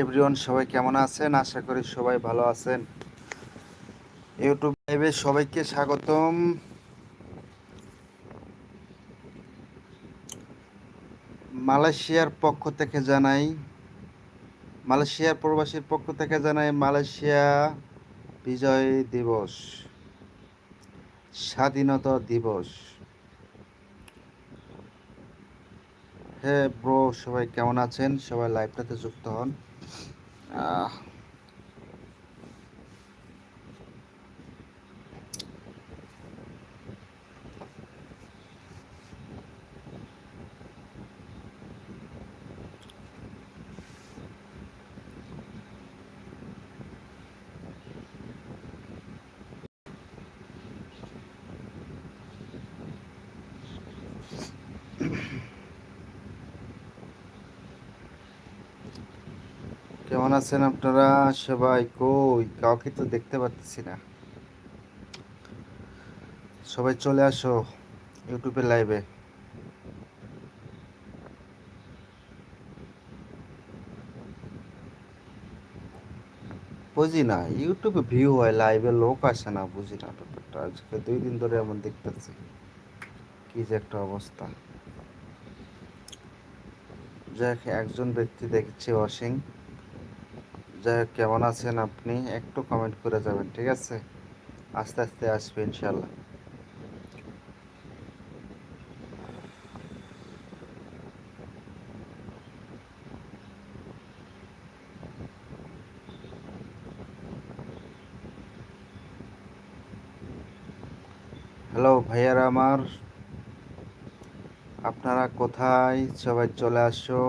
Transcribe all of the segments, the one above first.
Everyone সবাই কেমন আছেন? আশা করি সবাই ভালো আছেন। ইউটিউব লাইভে সবাইকে স্বাগতম। মালয়েশিয়ার পক্ষ থেকে জানাই, মালয়েশিয়ার প্রবাসীর পক্ষ থেকে জানাই মালয়েশিয়া বিজয় দিবস, স্বাধীনতা দিবস। হ্যাঁ ব্রো সবাই কেমন আছেন? সবাই লাইভটাতে যুক্ত হন। কেমন আছেন আপনারা? সবাই কই? কাউকে তো দেখতে পাচ্ছি না। সবাই চলে আসো ইউটিউবে লাইভে। বুঝি না, ইউটিউবে ভিউ হয়, লাইভে লোক আসে না, বুঝি না ব্যাপারটা। আজকে দুই দিন ধরে এমন দেখতেছি। কি যে একটা অবস্থা। যাক, একজন ব্যক্তি দেখছি ওয়াশিং যাই কেমন আছেন আপনি? একটু কমেন্ট করে যাবেন, ঠিক আছে? আস্তে আস্তে আসবে ইনশাল্লাহ হ্যালো ভাইয়ারা আমার। আপনারা কোথায়? সবাই চলে আসো।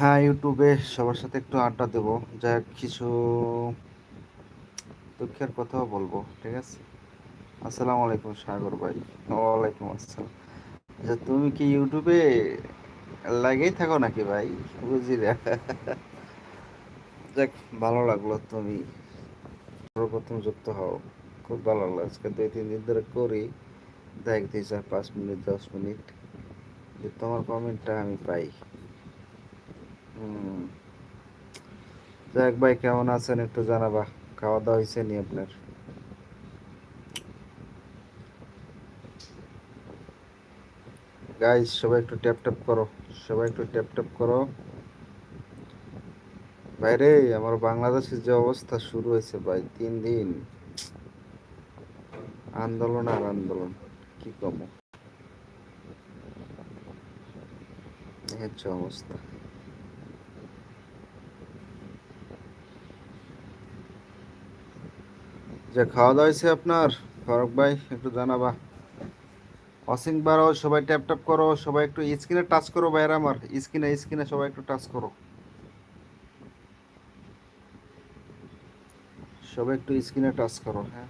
হ্যাঁ ইউটিউবে সবার সাথে একটু আড্ডা দেবো। যা কিছু দুঃখের কথাও বলব, ঠিক আছে? আসসালামু আলাইকুম, সাগর ভাই। ওয়ালাইকুম আসসালাম। আচ্ছা তুমি কি ইউটিউবে লাগেই থাকো নাকি ভাই? বুঝি না। যাক, ভালো লাগল তুমি। সর্বপ্রথম যুক্ত হও। খুব ভালো লাগল। আজকে দুই, তিন দিন ধরে করি। দেখ, দুই, চার, পাঁচ মিনিট, দশ মিনিট। যে তোমার কমেন্টটা আমি পাই। যাক ভাই, কেমন আছেন একটু জানাবা? খাওয়া দাওয়া হয়েছে নি আপনার? গাইস সবাই একটু ট্যাপ ট্যাপ করো। সবাই একটু ট্যাপ ট্যাপ করো। ভাইরে আমার বাংলাদেশের যে অবস্থা শুরু হয়েছে ভাই, তিন দিন। আন্দোলন আর আন্দোলন, কি কম? অবস্থা। যে খাওয়া দাওয়া হয়েছে আপনার, ফারুক ভাই, একটু জানাবা। ওয়াশিং বারো সবাই ট্যাপ ট্যাপ করো, সবাই একটু স্ক্রিনে টাচ করো ভাইরা আমার, স্ক্রিনে স্ক্রিনে সবাই একটু টাচ করো। সবাই একটু স্ক্রিনে টাচ করো হ্যাঁ।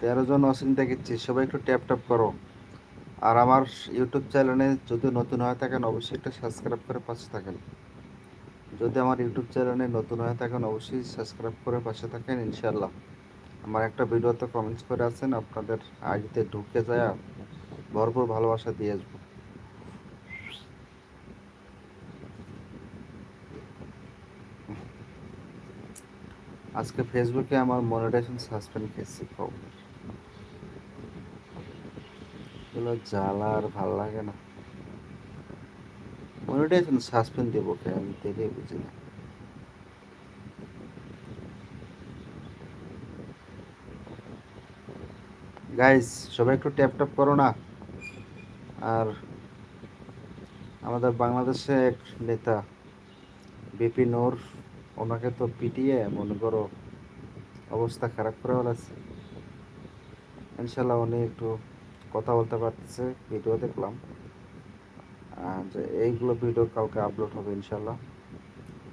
তেরো জন ওয়াশিং দেখেছি সবাই একটু ট্যাপ ট্যাপ করো। আর আমার ইউটিউব চ্যানেলে যদি নতুন হয়ে থাকেন, অবশ্যই একটা সাবস্ক্রাইব করে পাশে থাকেন। যদি আমার ইউটিউব চ্যানেলে নতুন হয়ে থাকেন, অবশ্যই সাবস্ক্রাইব করে পাশে থাকেন ইনশাল্লাহ আমার একটা ভিডিওতে কমেন্টস করে আছেন আপনাদের আইডিতে ঢুকে যায়, ভরপুর ভালোবাসা দিয়ে আসব। আজকে ফেসবুকে আমার মনিটাইজেশন সাসপেন্ড খেয়েছি খবর এগুলো জ্বালা আর ভালো লাগে না। মনিটাইজেশন সাসপেন্ড দেবো কে, আমি দেখে বুঝি না। গাইস সবাই একটু ট্যাপ ট্যাপ করো না। আর আমাদের বাংলাদেশে এক নেতা, বিপি নূর, ওনাকে তো পিটিয়ে মনে করো অবস্থা খারাপ করে বলেছে ইনশাল্লাহ উনি একটু কথা বলতে পারতেছে ভিডিও দেখলাম। যে এইগুলো ভিডিও কালকে আপলোড হবে ইনশাল্লাহ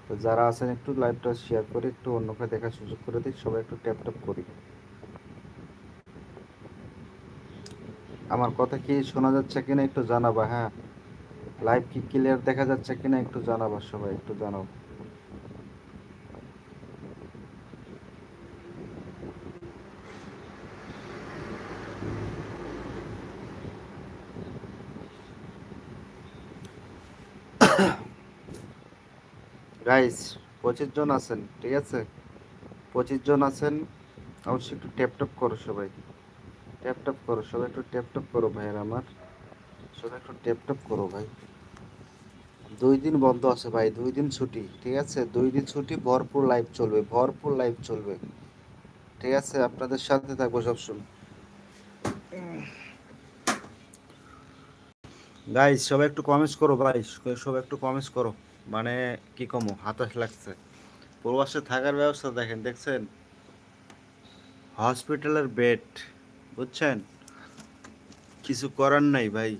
তো যারা আছেন একটু লাইভটা শেয়ার করে, একটু অন্যকে দেখার সুযোগ করে দিই, সবাই একটু ট্যাপ ট্যাপ করি। আমার কথা কি শোনা যাচ্ছে কিনা একটু জানাবা হ্যাঁ? লাইভ কি ক্লিয়ার দেখা যাচ্ছে কিনা একটু জানাবা সবাই, একটু জানাও। গাইস পঁচিশ জন আছেন, ঠিক আছে? পঁচিশ জন আছেন, অবশ্যই একটু ট্যাপ ট্যাপ করো সবাই। ট্যাপ ট্যাপ করো, সবাই একটু ট্যাপ ট্যাপ করো ভাইয়ের আমার। সবাই একটু ট্যাপ ট্যাপ করো ভাই। দুই দিন বন্ধ আছে ভাই, দুই দিন ছুটি, ঠিক আছে? দুই দিন ছুটি, ভরপুর লাইভ চলবে, ভরপুর লাইভ চলবে। ঠিক আছে? আপনাদের সাথে থাকব সবসময়। গাইস সবাই একটু কমেন্টস করো ভাই, সবাই একটু কমেন্টস করো। মানে কি কমো, হাতাশ লাগছে। প্রবাসে থাকার ব্যবস্থা দেখেন, দেখছেন? হসপিটালের বেড, বুঝছেন? কিছু করার নাই ভাই।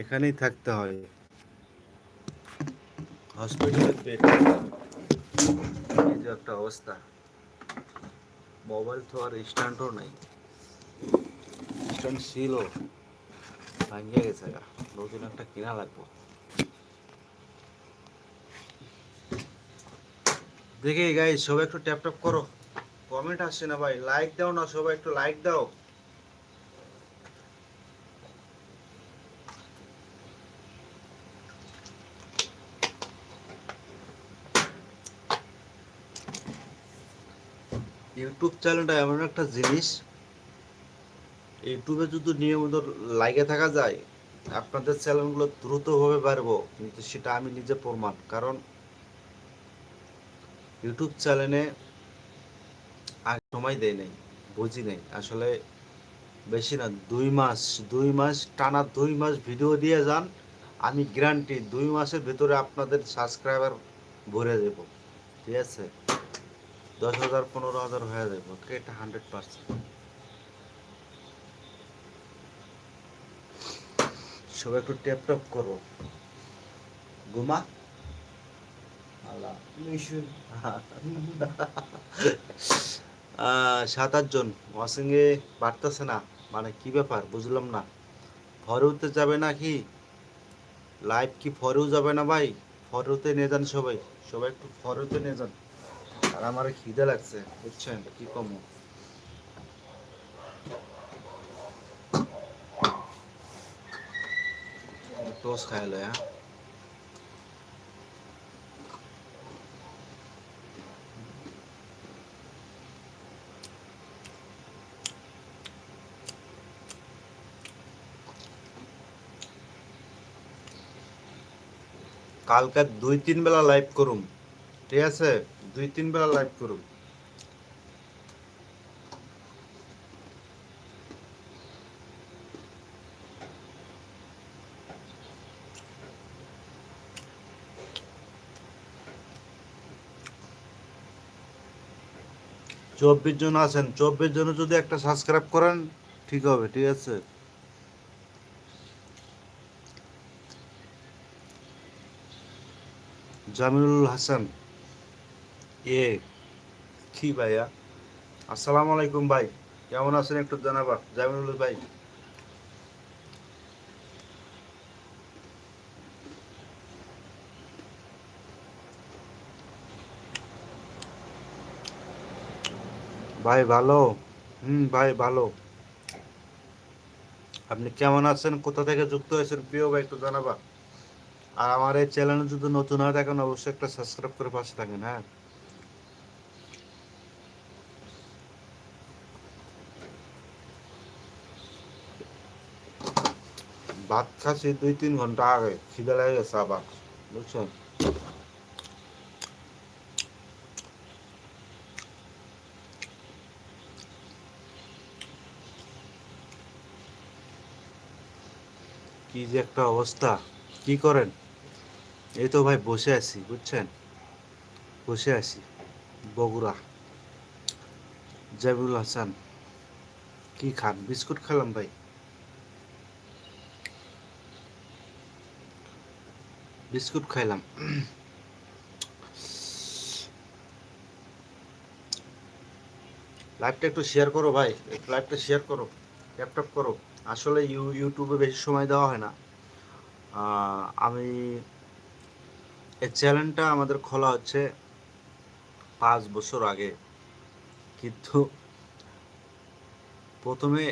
এখানেই থাকতে হয়। হসপিটালের বেড। একটা অবস্থা। মোবাইল তো আর স্ট্যান্ডও নাই। স্ট্যান্ড ছিল ভাঙিয়ে গেছে নতুন একটা কিনা লাগবো। দেখি গাই সবাই একটু ট্যাপ ট্যাপ করো। কমেন্ট আসছে না ভাই লাইক দাও না, সবাই একটু লাইক দাও। ইউটিউব চ্যানেলটা এমন একটা জিনিস ইউটিউবে যদি নিয়মিত লাইকে থাকা যায়, আপনাদের চ্যানেলগুলো দ্রুতভাবে বাড়বো। কিন্তু সেটা আমি নিজে প্রমাণ, কারণ ইউটিউব চ্যানেলে আগে সময় দেয় নাই, বুঝি নাই। আসলে বেশি না, দুই মাস দুই মাস, টানা দুই মাস ভিডিও দিয়ে যান, আমি গ্যারান্টি দুই মাসের ভেতরে আপনাদের সাবস্ক্রাইবার ভরে দেব। ঠিক আছে? দশ হাজার, পনেরো হাজার হয়ে যাবে এটা হান্ড্রেড পার্সেন্ট সবাই একটু ট্যাপ ট্যাপ করো। ঘুমা। সাত আটজন ওয়াসিংয়ে পারতেছে না। মানে কি ব্যাপার? বুঝলাম না। ফরেওতে যাবে না কি? লাইভ কি ফরেও যাবে না ভাই? ফরেওতে নিয়ে যান সবাই। সবাই একটু ফরেওতে নিয়ে যান। আর আমার খিদে লাগছে, বুঝছেন? কি কম? টোস্ট খাইলে হ্যাঁ? কালকে দুই, তিন বেলা লাইভ করুম। ঠিক আছে? দুই, তিন বেলা লাইভ করুম। চব্বিশ জন আছেন। চব্বিশ জন যদি একটা সাবস্ক্রাইব করেন, ঠিক হবে, ঠিক আছে? জামিনুল হাসান। এ, কি ভাইয়া? আসসালামু আলাইকুম ভাই। কেমন আছেন একটু জানাবা? জামিনুল ভাই। ভাই, ভালো? হুম, ভাই, ভালো। আপনি কেমন আছেন? কোথা থেকে যুক্ত হয়েছেন? প্রিয় ভাই, একটু জানাবা। আর আমার এই চ্যানেলে যদি নতুন হয়ে থাকেন অবশ্যই একটা সাবস্ক্রাইব করে পাশে থাকেন হ্যাঁ? ভাত খাচ্ছি দুই তিন ঘণ্টা আগে, খিদে লেগে গেছে আবার, বুঝছেন? কি যে একটা অবস্থা, কি করেন? এই তো ভাই, বসে আছি, বুঝছেন? বসে আছি। বগুড়া। জাবিউল হাসান, কি খান? বিস্কুট খেলাম ভাই। বিস্কুট খাইলাম। লাইভটা একটু শেয়ার করো ভাই। লাইভটা শেয়ার করো ল্যাপটপ করো। আসলে ইউ ইউটিউবে বেশি সময় দেওয়া হয় না। আমি এই চ্যানেলটা আমাদের খোলা হচ্ছে পাঁচ বছর আগে। কিন্তু প্রথমে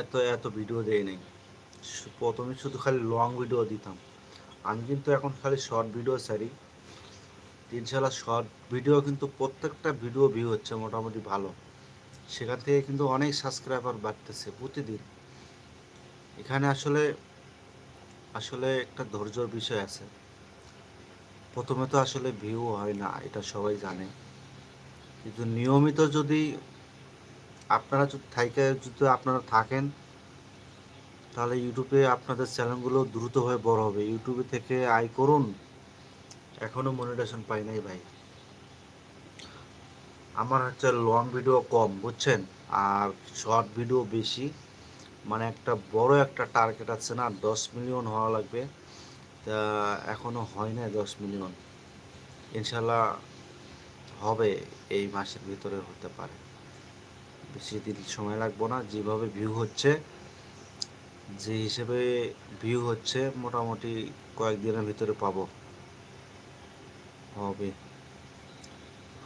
এত এত ভিডিও দেই নাই। প্রথমে শুধু খালি লং ভিডিও দিতাম। আমি কিন্তু এখন খালি শর্ট ভিডিও ছাড়ি। ইনশাল্লাহ শর্ট ভিডিও কিন্তু প্রত্যেকটা ভিডিও ভিউ হচ্ছে মোটামুটি ভালো। সেখান থেকে কিন্তু অনেক সাবস্ক্রাইবার বাড়তেছে প্রতিদিন। এখানে আসলে আসলে একটা ধৈর্যর বিষয় আছে। প্রথমে তো আসলে ভিউ হয় না, এটা সবাই জানে। কিন্তু নিয়মিত যদি আপনারা থাইকে যদি আপনারা থাকেন, তাহলে ইউটিউবে আপনাদের চ্যানেলগুলো দ্রুতভাবে বড় হবে। ইউটিউবে থেকে আয় করুন, এখনও মনিটেশন পাই নাই ভাই। আমার হচ্ছে লং ভিডিও কম, বুঝছেন? আর শর্ট ভিডিও বেশি। মানে একটা বড় একটা টার্গেট আছে না, দশ মিলিয়ন হওয়া লাগবে। তা এখনও হয় না দশ মিলিয়ন। ইনশাল্লাহ হবে, এই মাসের ভিতরে হতে পারে। বেশি দিন সময় লাগবো না, যেভাবে ভিউ হচ্ছে, যে হিসেবে ভিউ হচ্ছে, মোটামুটি কয়েকদিনের ভিতরে পাবো। হবে।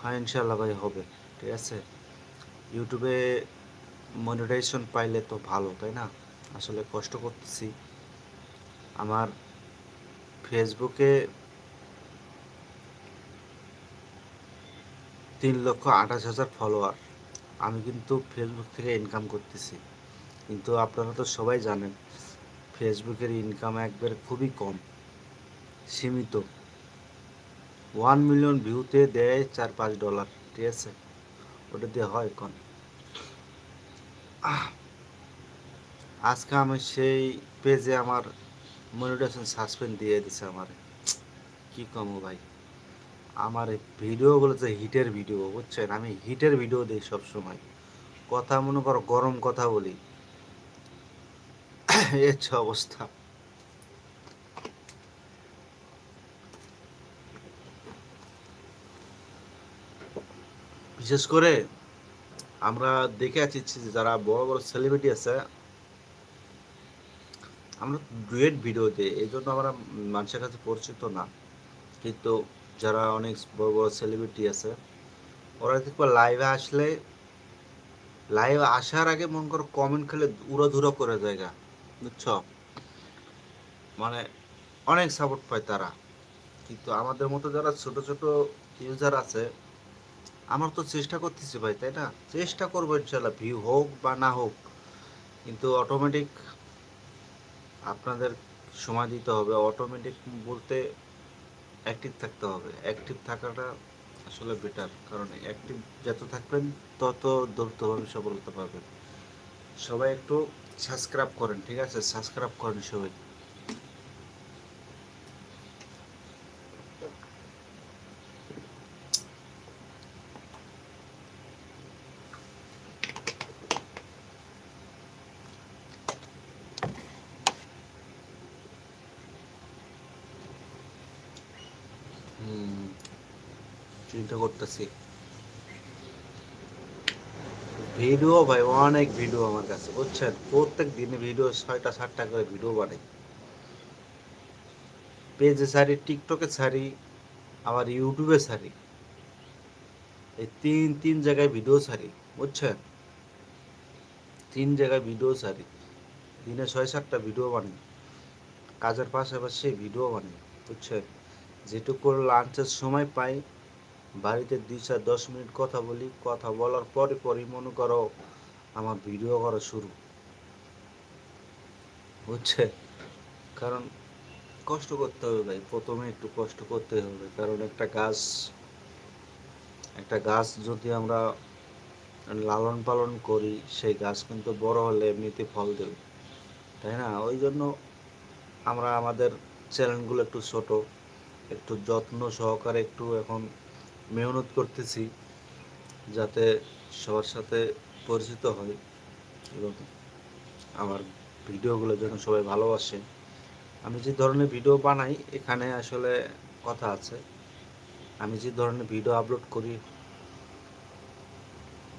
হ্যাঁ ইনশাল্লাহ ভাই, হবে। ঠিক আছে? ইউটিউবে মনিটাইজেশন পাইলে তো ভালো, তাই না? আসলে কষ্ট করতেছি। আমার ফেসবুকে তিন লক্ষ আঠাশ হাজার ফলোয়ার। আমি কিন্তু ফেসবুক থেকে ইনকাম করতেছি। কিন্তু আপনারা তো সবাই জানেন, ফেসবুকের ইনকাম একবার খুবই কম, সীমিত। ওয়ান মিলিয়ন ভিউতে দেয় চার পাঁচ ডলার ঠিক আছে? ওটা দিয়ে হয় কোন আজকে আমি সেই পেজে আমার মনিটেশন সাসপেন্ড দিয়ে দিছে আমার। কি কম ভাই? আমার ভিডিওগুলো যে হিটের ভিডিও বুঝছেন? আমি হিটের ভিডিও দিই সব সময় কথা মনে করো, গরম কথা বলি। হচ্ছে অবস্থা। বিশেষ করে আমরা দেখে আছি যারা বড় বড় সেলিব্রিটি আছে আমরা ডুয়েট ভিডিও দিই এই জন্য আমরা মানুষের কাছে পরিচিত না। কিন্তু যারা অনেক বড় বড় সেলিব্রিটি আছে, ওরা দেখব লাইভে আসলে লাইভে আসার আগে মন করো কমেন্ট খেলে উড়োধুরো করে জায়গা বুঝছ? মানে অনেক সাপোর্ট পায় তারা। কিন্তু আমাদের মতো যারা ছোট ছোট ইউজার আছে, আমার তো চেষ্টা করতেছি ভাই, তাই না? চেষ্টা করব ইনশাল্লাহ ভিউ হোক বা না হোক। কিন্তু অটোমেটিক আপনাদের সময় দিতে হবে অটোমেটিক বলতে অ্যাক্টিভ থাকতে হবে। অ্যাক্টিভ থাকাটা আসলে বেটার কারণ অ্যাক্টিভ যত থাকবেন, তত দ্রুতভাবে সফলতা পাবেন। সবাই একটু সাবস্ক্রাইব করেন, ঠিক আছে? সাবস্ক্রাইব করেন সবাই। চিন্তা করতেছি। ভিডিও ভাই, অনেক ভিডিও আমার কাছে, বুঝছেন? প্রত্যেক দিনে ভিডিও ছয়টা, সাতটা করে ভিডিও বানাই। পেজে ছাড়ি, টিকটকে ছাড়ি, আবার ইউটিউবে ছাড়ি। এই তিন তিন জায়গায় ভিডিও ছাড়ি, বুঝছেন? তিন জায়গায় ভিডিও ছাড়ি। দিনে ছয়, সাতটা ভিডিও বানাই। কাজের পাশাপাশি ভিডিও বানাই, বুঝছেন? যেটুকু লাঞ্চের সময় পাই, বাড়িতে দুই চার দশ মিনিট কথা বলি, কথা বলার পরে পরই মনে করো আমার ভিডিও করা শুরু। বুঝছে? কারণ কষ্ট করতে হবে ভাই, প্রথমে একটু কষ্ট করতে হবে। কারণ একটা গাছ একটা গাছ যদি আমরা লালন পালন করি, সেই গাছ কিন্তু বড় হলে এমনিতে ফল দেবে। তাই না? ওই জন্য আমরা আমাদের চ্যানেলগুলো একটু ছোট একটু যত্ন সহকারে একটু এখন মেহনত করতেছি যাতে সবার সাথে পরিচিত হয় এবং আমার ভিডিওগুলো যেন সবাই ভালোবাসে। আমি যে ধরনের ভিডিও বানাই, এখানে আসলে কথা আছে। আমি যে ধরনের ভিডিও আপলোড করি